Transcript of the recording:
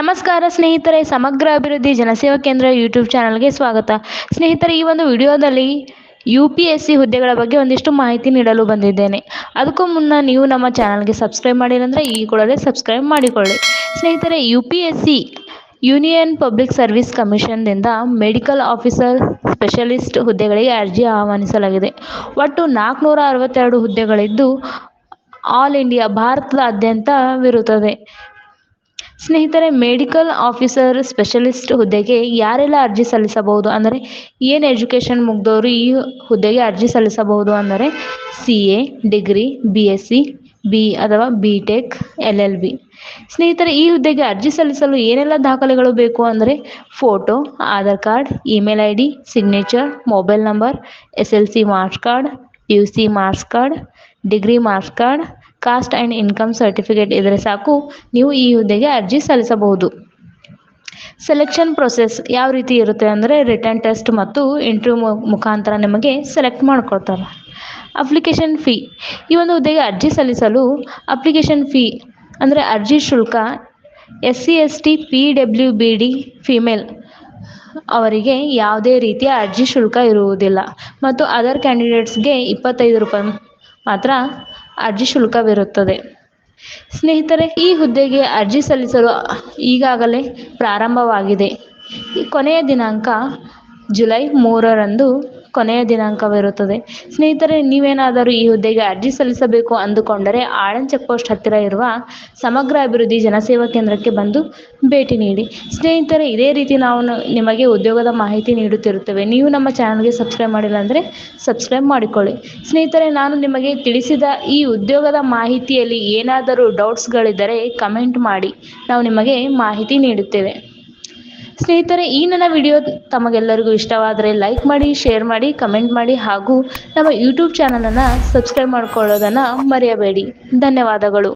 ನಮಸ್ಕಾರ ಸ್ನೇಹಿತರೆ, ಸಮಗ್ರ ಅಭಿವೃದ್ಧಿ ಜನಸೇವಾ ಕೇಂದ್ರ ಯೂಟ್ಯೂಬ್ ಚಾನಲ್ಗೆ ಸ್ವಾಗತ. ಸ್ನೇಹಿತರೆ, ಈ ಒಂದು ವಿಡಿಯೋದಲ್ಲಿ ಯು ಪಿ ಎಸ್ ಸಿ ಹುದ್ದೆಗಳ ಬಗ್ಗೆ ಒಂದಿಷ್ಟು ಮಾಹಿತಿ ನೀಡಲು ಬಂದಿದ್ದೇನೆ. ಅದಕ್ಕೂ ಮುನ್ನ ನೀವು ನಮ್ಮ ಚಾನಲ್ಗೆ ಸಬ್ಸ್ಕ್ರೈಬ್ ಮಾಡಿರಂದರೆ ಈ ಕೂಡಲೇ ಸಬ್ಸ್ಕ್ರೈಬ್ ಮಾಡಿಕೊಳ್ಳಿ. ಸ್ನೇಹಿತರೆ U P S C union public service ಕಮಿಷನ್ದಿಂದ medical officer specialist ಹುದ್ದೆಗಳಿಗೆ ಅರ್ಜಿ ಆಹ್ವಾನಿಸಲಾಗಿದೆ. ಒಟ್ಟು ನಾಲ್ಕುನೂರ ಅರವತ್ತೆರಡು ಹುದ್ದೆಗಳಿದ್ದು ಆಲ್ ಇಂಡಿಯಾ ಭಾರತದಾದ್ಯಂತವಿರುತ್ತದೆ ಸ್ನೇಹಿತರೆ ಮೆಡಿಕಲ್ ಆಫೀಸರ್ ಸ್ಪೆಷಲಿಸ್ಟ್ ಹುದ್ದೆಗೆ ಯಾರೆಲ್ಲ ಅರ್ಜಿ ಸಲ್ಲಿಸಬಹುದು ಅಂದರೆ, ಏನು ಎಜುಕೇಷನ್ ಮುಗ್ದವರು ಈ ಹುದ್ದೆಗೆ ಅರ್ಜಿ ಸಲ್ಲಿಸಬಹುದು ಅಂದರೆ C A degree B S C B ಅಥವಾ B tech L L B ಸ್ನೇಹಿತರೆ, ಈ ಹುದ್ದೆಗೆ ಅರ್ಜಿ ಸಲ್ಲಿಸಲು ಏನೆಲ್ಲ ದಾಖಲೆಗಳು ಬೇಕು ಅಂದರೆ photo Aadhaar card email I D signature mobile number S L C marks card U C marks card degree marks card caste and income certificate ಇದ್ದರೆ ಸಾಕು. ನೀವು ಈ ಹುದ್ದೆಗೆ ಅರ್ಜಿ ಸಲ್ಲಿಸಬಹುದು. ಸೆಲೆಕ್ಷನ್ ಪ್ರೊಸೆಸ್ ಯಾವ ರೀತಿ ಇರುತ್ತೆ ಅಂದರೆ ರಿಟರ್ನ್ ಟೆಸ್ಟ್ ಮತ್ತು ಇಂಟರ್ವ್ಯೂ ಮುಖಾಂತರ ನಿಮಗೆ ಸೆಲೆಕ್ಟ್ ಮಾಡ್ಕೊಳ್ತಾರೆ ಅಪ್ಲಿಕೇಶನ್ ಫೀ ಈ ಒಂದು ಹುದ್ದೆಗೆ ಅರ್ಜಿ ಸಲ್ಲಿಸಲು ಅಪ್ಲಿಕೇಶನ್ ಫೀ ಅಂದರೆ ಅರ್ಜಿ ಶುಲ್ಕ S C S T P W B D female ಅವರಿಗೆ ಯಾವುದೇ ರೀತಿಯ ಅರ್ಜಿ ಶುಲ್ಕ ಇರುವುದಿಲ್ಲ. ಮತ್ತು ಅದರ್ ಕ್ಯಾಂಡಿಡೇಟ್ಸ್ಗೆ ಇಪ್ಪತ್ತೈದು ರೂಪಾಯಿ ಮಾತ್ರ ಅರ್ಜಿ ಶುಲ್ಕವಿರುತ್ತದೆ. ಸ್ನೇಹಿತರೆ ಈ ಹುದ್ದೆಗೆ ಅರ್ಜಿ ಸಲ್ಲಿಸಲು ಈಗಾಗಲೇ ಪ್ರಾರಂಭವಾಗಿದೆ. ಈ ಕೊನೆಯ ದಿನಾಂಕ ಜುಲೈ ಮೂರರಂದು ಕೊನೆಯ ದಿನಾಂಕವಿರುತ್ತದೆ. ಸ್ನೇಹಿತರೆ, ನೀವೇನಾದರೂ ಈ ಹುದ್ದೆಗೆ ಅರ್ಜಿ ಸಲ್ಲಿಸಬೇಕು ಅಂದುಕೊಂಡರೆ ಆಳನ್ ಚೆಕ್ ಪೋಸ್ಟ್ ಹತ್ತಿರ ಇರುವ ಸಮಗ್ರ ಅಭಿವೃದ್ಧಿ ಜನಸೇವಾ ಕೇಂದ್ರಕ್ಕೆ ಬಂದು ಭೇಟಿ ನೀಡಿ. ಸ್ನೇಹಿತರೆ, ಇದೇ ರೀತಿ ನಾವು ನಿಮಗೆ ಉದ್ಯೋಗದ ಮಾಹಿತಿ ನೀಡುತ್ತಿರುತ್ತೇವೆ. ನೀವು ನಮ್ಮ ಚಾನಲ್ಗೆ ಸಬ್ಸ್ಕ್ರೈಬ್ ಮಾಡಿಲ್ಲ ಅಂದರೆ ಸಬ್ಸ್ಕ್ರೈಬ್ ಮಾಡಿಕೊಳ್ಳಿ. ಸ್ನೇಹಿತರೆ, ನಾನು ನಿಮಗೆ ತಿಳಿಸಿದ ಈ ಉದ್ಯೋಗದ ಮಾಹಿತಿಯಲ್ಲಿ ಏನಾದರೂ ಡೌಟ್ಸ್ಗಳಿದ್ದರೆ ಕಮೆಂಟ್ ಮಾಡಿ. ನಾವು ನಿಮಗೆ ಮಾಹಿತಿ ನೀಡುತ್ತೇವೆ. ಸ್ನೇಹಿತರೆ, ಈ ನನ್ನ ವಿಡಿಯೋ ತಮಗೆಲ್ಲರಿಗೂ ಇಷ್ಟವಾದರೆ ಲೈಕ್ ಮಾಡಿ ಶೇರ್ ಮಾಡಿ ಕಮೆಂಟ್ ಮಾಡಿ ಹಾಗೂ ನಮ್ಮ ಯೂಟ್ಯೂಬ್ ಚಾನಲನ್ನು ಸಬ್ಸ್ಕ್ರೈಬ್ ಮಾಡ್ಕೊಳ್ಳೋದನ್ನು ಮರೆಯಬೇಡಿ. ಧನ್ಯವಾದಗಳು.